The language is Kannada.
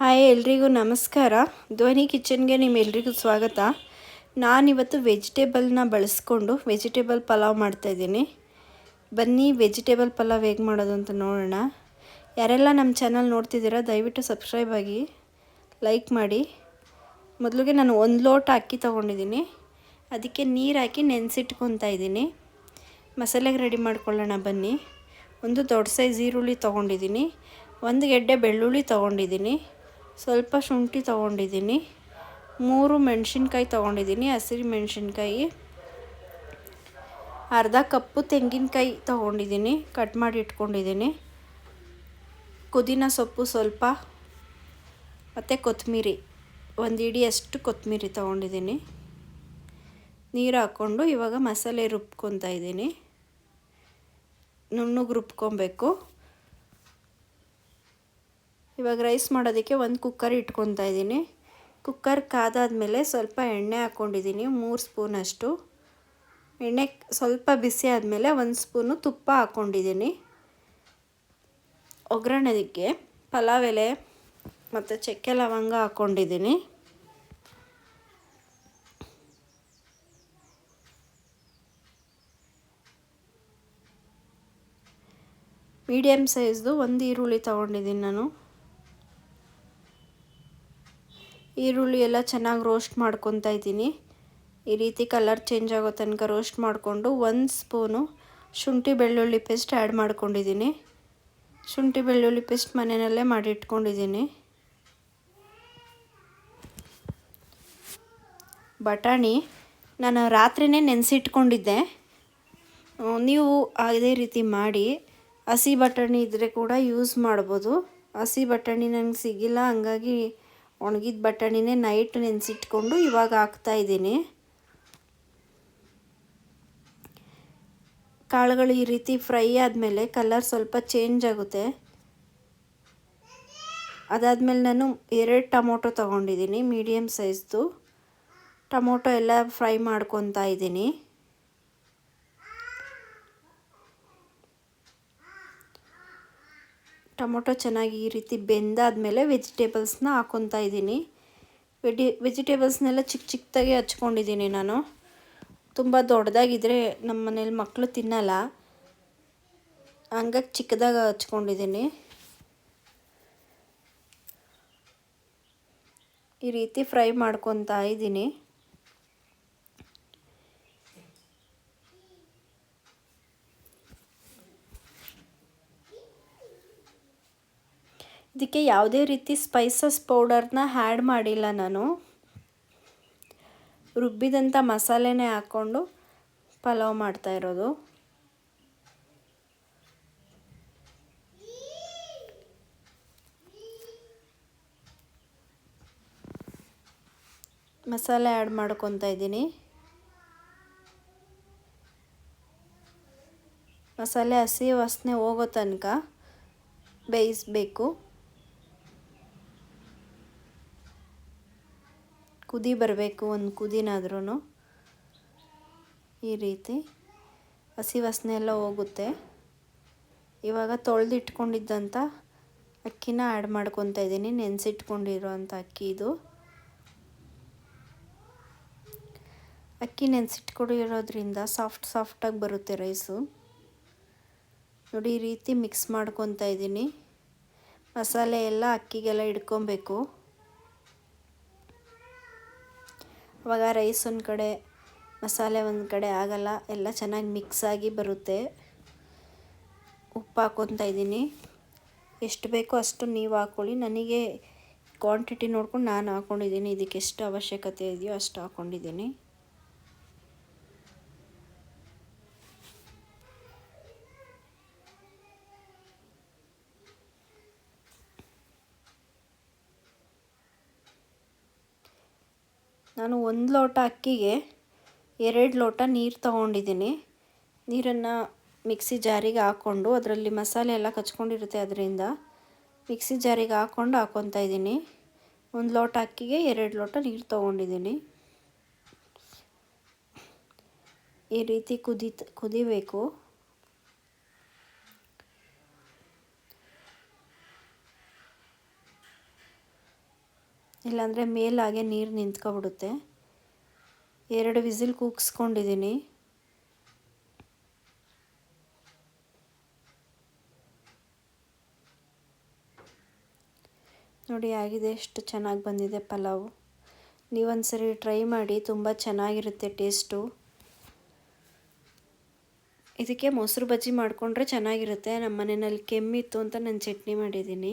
ಹಾಯ್ ಎಲ್ರಿಗೂ ನಮಸ್ಕಾರ. ಧ್ವನಿ ಕಿಚನ್ಗೆ ನಿಮ್ಮೆಲ್ರಿಗೂ ಸ್ವಾಗತ. ನಾನಿವತ್ತು ವೆಜಿಟೇಬಲ್ನ ಬಳಸ್ಕೊಂಡು ವೆಜಿಟೇಬಲ್ ಪಲಾವ್ ಮಾಡ್ತಾಯಿದ್ದೀನಿ ಬನ್ನಿ ವೆಜಿಟೇಬಲ್ ಪಲಾವ್ ಹೇಗೆ ಮಾಡೋದು ಅಂತ ನೋಡೋಣ. ಯಾರೆಲ್ಲ ನಮ್ಮ ಚಾನಲ್ ನೋಡ್ತಿದ್ದೀರಾ, ದಯವಿಟ್ಟು ಸಬ್ಸ್ಕ್ರೈಬ್ ಆಗಿ ಲೈಕ್ ಮಾಡಿ. ಮೊದಲಿಗೆ ನಾನು ಒಂದು ಲೋಟ ಅಕ್ಕಿ ತೊಗೊಂಡಿದ್ದೀನಿ. ಅದಕ್ಕೆ ನೀರು ಹಾಕಿ ನೆನೆಸಿಟ್ಕೊತಾ ಇದ್ದೀನಿ. ಮಸಾಲೆಗೆ ರೆಡಿ ಮಾಡ್ಕೊಳ್ಳೋಣ ಬನ್ನಿ. ಒಂದು ದೊಡ್ಡ ಸೈಜ್ ಈರುಳ್ಳಿ ತೊಗೊಂಡಿದ್ದೀನಿ. ಒಂದು ಗೆಡ್ಡೆ ಬೆಳ್ಳುಳ್ಳಿ ತೊಗೊಂಡಿದ್ದೀನಿ. ಸ್ವಲ್ಪ ಶುಂಠಿ ತೊಗೊಂಡಿದ್ದೀನಿ. ಮೂರು ಮೆಣಸಿನ್ಕಾಯಿ ತೊಗೊಂಡಿದ್ದೀನಿ, ಹಸಿರು ಮೆಣಸಿನ್ಕಾಯಿ. ಅರ್ಧ ಕಪ್ಪು ತೆಂಗಿನಕಾಯಿ ತೊಗೊಂಡಿದ್ದೀನಿ, ಕಟ್ ಮಾಡಿ ಇಟ್ಕೊಂಡಿದ್ದೀನಿ. ಪುದೀನ ಸೊಪ್ಪು ಸ್ವಲ್ಪ, ಮತ್ತು ಕೊತ್ತಂಬರಿ ಒಂದು ಇಡಿಯಷ್ಟು ಕೊತ್ತಂಬರಿ ತೊಗೊಂಡಿದ್ದೀನಿ. ನೀರು ಹಾಕ್ಕೊಂಡು ಇವಾಗ ಮಸಾಲೆ ರುಬ್ಕೊತಾ ಇದ್ದೀನಿ. ನುಣ್ಣಗೆ ರುಬ್ಕೊಬೇಕು. ಇವಾಗ ರೈಸ್ ಮಾಡೋದಕ್ಕೆ ಒಂದು ಕುಕ್ಕರ್ ಇಟ್ಕೊತಾ ಇದ್ದೀನಿ. ಕುಕ್ಕರ್ ಕಾದಾದಮೇಲೆ ಸ್ವಲ್ಪ ಎಣ್ಣೆ ಹಾಕ್ಕೊಂಡಿದ್ದೀನಿ, ಮೂರು ಸ್ಪೂನಷ್ಟು ಎಣ್ಣೆ ಸ್ವಲ್ಪ ಬಿಸಿ ಆದಮೇಲೆ ಒಂದು ಸ್ಪೂನು ತುಪ್ಪ ಹಾಕ್ಕೊಂಡಿದ್ದೀನಿ. ಒಗ್ಗರಣೆದಕ್ಕೆ ಪಲಾವ್ ಎಲೆ ಮತ್ತು ಚಕ್ಕೆ ಲವಂಗ ಹಾಕ್ಕೊಂಡಿದ್ದೀನಿ. ಮೀಡಿಯಮ್ ಸೈಜ್ದು ಒಂದು ಈರುಳ್ಳಿ ತೊಗೊಂಡಿದ್ದೀನಿ ನಾನು. ಈರುಳ್ಳಿ ಎಲ್ಲ ಚೆನ್ನಾಗಿ ರೋಸ್ಟ್ ಮಾಡ್ಕೊತಾ ಇದ್ದೀನಿ. ಈ ರೀತಿ ಕಲರ್ ಚೇಂಜ್ ಆಗೋ ತನಕ ರೋಸ್ಟ್ ಮಾಡಿಕೊಂಡು ಒಂದು ಸ್ಪೂನು ಶುಂಠಿ ಬೆಳ್ಳುಳ್ಳಿ ಪೇಸ್ಟ್ ಆ್ಯಡ್ ಮಾಡ್ಕೊಂಡಿದ್ದೀನಿ. ಶುಂಠಿ ಬೆಳ್ಳುಳ್ಳಿ ಪೇಸ್ಟ್ ಮನೆಯಲ್ಲೇ ಮಾಡಿ ಇಟ್ಕೊಂಡಿದ್ದೀನಿ ಬಟಾಣಿ ನಾನು ರಾತ್ರಿನೇ ನೆನೆಸಿಟ್ಕೊಂಡಿದ್ದೆ. ನೀವು ಅದೇ ರೀತಿ ಮಾಡಿ ಹಸಿ ಬಟಾಣಿ ಇದ್ದರೆ ಕೂಡ ಯೂಸ್ ಮಾಡ್ಬೋದು. ಹಸಿ ಬಟಾಣಿ ನನಗೆ ಸಿಗಿಲ್ಲ, ಹಂಗಾಗಿ ಒಣಗಿದ ಬಟಾಣಿನೇ ನೈಟ್ ನೆನೆಸಿಟ್ಕೊಂಡು ಇವಾಗ ಹಾಕ್ತಾ ಇದ್ದೀನಿ. ಕಾಳುಗಳು ಈ ರೀತಿ ಫ್ರೈ ಆದಮೇಲೆ ಕಲರ್ ಸ್ವಲ್ಪ ಚೇಂಜ್ ಆಗುತ್ತೆ. ಅದಾದಮೇಲೆ ನಾನು ಎರಡು ಟೊಮೊಟೊ ತೊಗೊಂಡಿದ್ದೀನಿ ಮೀಡಿಯಮ್ ಸೈಜ್ದು ಟೊಮೊಟೊ ಎಲ್ಲ ಫ್ರೈ ಮಾಡ್ಕೊತಾ ಇದ್ದೀನಿ. ಟೊಮೊಟೊ ಚೆನ್ನಾಗಿ ಈ ರೀತಿ ಬೆಂದಾದಮೇಲೆ ವೆಜಿಟೇಬಲ್ಸ್ನ ಹಾಕೊತಾ ಇದ್ದೀನಿ. ವೆಡಿ, ವೆಜಿಟೇಬಲ್ಸ್ನೆಲ್ಲ ಚಿಕ್ಕ ಚಿಕ್ಕದಾಗಿ ಹಚ್ಕೊಂಡಿದ್ದೀನಿ ನಾನು. ತುಂಬ ದೊಡ್ಡದಾಗಿದ್ದರೆ ನಮ್ಮ ಮನೇಲಿ ಮಕ್ಕಳು ತಿನ್ನಲ್ಲ. ಹಂಗಾಗಿ ಚಿಕ್ಕದಾಗಿ ಹಚ್ಕೊಂಡಿದ್ದೀನಿ. ಈ ರೀತಿ ಫ್ರೈ ಮಾಡ್ಕೊತಾ ಇದ್ದೀನಿ. ಇದಕ್ಕೆ ಯಾವುದೇ ರೀತಿ ಸ್ಪೈಸಸ್ ಪೌಡರ್ನ ಹ್ಯಾಡ್ ಮಾಡಿಲ್ಲ ನಾನು. ರುಬ್ಬಿದಂಥ ಮಸಾಲೆನೇ ಹಾಕ್ಕೊಂಡು ಪಲಾವ್ ಮಾಡ್ತಾ ಇರೋದು. ಮಸಾಲೆ ಆ್ಯಡ್ ಮಾಡ್ಕೊತಾ ಇದ್ದೀನಿ. ಮಸಾಲೆ ಹಸಿ ವಾಸನೆ ಹೋಗೋ ತನಕ ಬೇಯಿಸಬೇಕು. ಕುದಿ ಬರಬೇಕು, ಒಂದು ಕುದಿನಾದ್ರೂ ಈ ರೀತಿ ಹಸಿ ವಾಸನೆ ಎಲ್ಲ ಹೋಗುತ್ತೆ. ಇವಾಗ ತೊಳೆದಿಟ್ಕೊಂಡಿದ್ದಂಥ ಅಕ್ಕಿನ ಆ್ಯಡ್ ಮಾಡ್ಕೊತಾ ಇದ್ದೀನಿ ನೆನೆಸಿಟ್ಕೊಂಡಿರೋಂಥ ಅಕ್ಕಿ ಇದು. ಅಕ್ಕಿ ನೆನೆಸಿಟ್ಕೊಂಡಿರೋದ್ರಿಂದ ಸಾಫ್ಟ್ ಸಾಫ್ಟಾಗಿ ಬರುತ್ತೆ ರೈಸು. ನೋಡಿ, ಈ ರೀತಿ ಮಿಕ್ಸ್ ಮಾಡ್ಕೊತಾ ಇದ್ದೀನಿ. ಮಸಾಲೆ ಎಲ್ಲ ಅಕ್ಕಿಗೆಲ್ಲ ಇಡ್ಕೊಬೇಕು. ಅವಾಗ ರೈಸ್ ಒಂದು ಕಡೆ, ಮಸಾಲೆ ಒಂದು ಕಡೆ ಆಗಲ್ಲ, ಎಲ್ಲ ಚೆನ್ನಾಗಿ ಮಿಕ್ಸ್ ಆಗಿ ಬರುತ್ತೆ. ಉಪ್ಪು ಹಾಕ್ಕೊತಾ ಇದ್ದೀನಿ. ಎಷ್ಟು ಬೇಕೋ ಅಷ್ಟು ನೀವು ಹಾಕ್ಕೊಳ್ಳಿ ನನಗೆ ಕ್ವಾಂಟಿಟಿ ನೋಡ್ಕೊಂಡು ನಾನು ಹಾಕ್ಕೊಂಡಿದ್ದೀನಿ ಇದಕ್ಕೆ ಎಷ್ಟು ಅವಶ್ಯಕತೆ ಇದೆಯೋ ಅಷ್ಟು ಹಾಕ್ಕೊಂಡಿದ್ದೀನಿ ನಾನು ಒಂದು ಲೋಟ ಅಕ್ಕಿಗೆ ಎರಡು ಲೋಟ ನೀರು ತೊಗೊಂಡಿದ್ದೀನಿ. ನೀರನ್ನು ಮಿಕ್ಸಿ ಜಾರಿಗೆ ಹಾಕ್ಕೊಂಡು ಅದರಲ್ಲಿ ಮಸಾಲೆ ಎಲ್ಲ ಕಚ್ಕೊಂಡಿರುತ್ತೆ ಅದರಿಂದ ಮಿಕ್ಸಿ ಜಾರಿಗೆ ಹಾಕ್ಕೊಂಡು ಹಾಕ್ಕೊತಾ ಇದ್ದೀನಿ. ಒಂದು ಲೋಟ ಅಕ್ಕಿಗೆ ಎರಡು ಲೋಟ ನೀರು ತೊಗೊಂಡಿದ್ದೀನಿ. ಈ ರೀತಿ ಕುದಿ ಕುದಿಬೇಕು. ಇಲ್ಲಾಂದರೆ ಮೇಲಾಗೆ ನೀರು ನಿಂತ್ಕೊಬಿಡುತ್ತೆ. ಎರಡು ವಿಸಿಲ್ ಕೂಗಿಸ್ಕೊಂಡಿದ್ದೀನಿ ನೋಡಿ, ಆಗಿದೆ ಎಷ್ಟು ಚೆನ್ನಾಗಿ ಬಂದಿದೆ ಪಲಾವು. ನೀವೊಂದ್ಸರಿ ಟ್ರೈ ಮಾಡಿ, ತುಂಬ ಚೆನ್ನಾಗಿರುತ್ತೆ ಟೇಸ್ಟು. ಇದಕ್ಕೆ ಮೊಸರು ಬಜ್ಜಿ ಮಾಡಿಕೊಂಡ್ರೆ ಚೆನ್ನಾಗಿರುತ್ತೆ. ನಮ್ಮ ಮನೆಯಲ್ಲಿ ಕೆಮ್ಮಿತ್ತು ಅಂತ ನಾನು ಚಟ್ನಿ ಮಾಡಿದ್ದೀನಿ.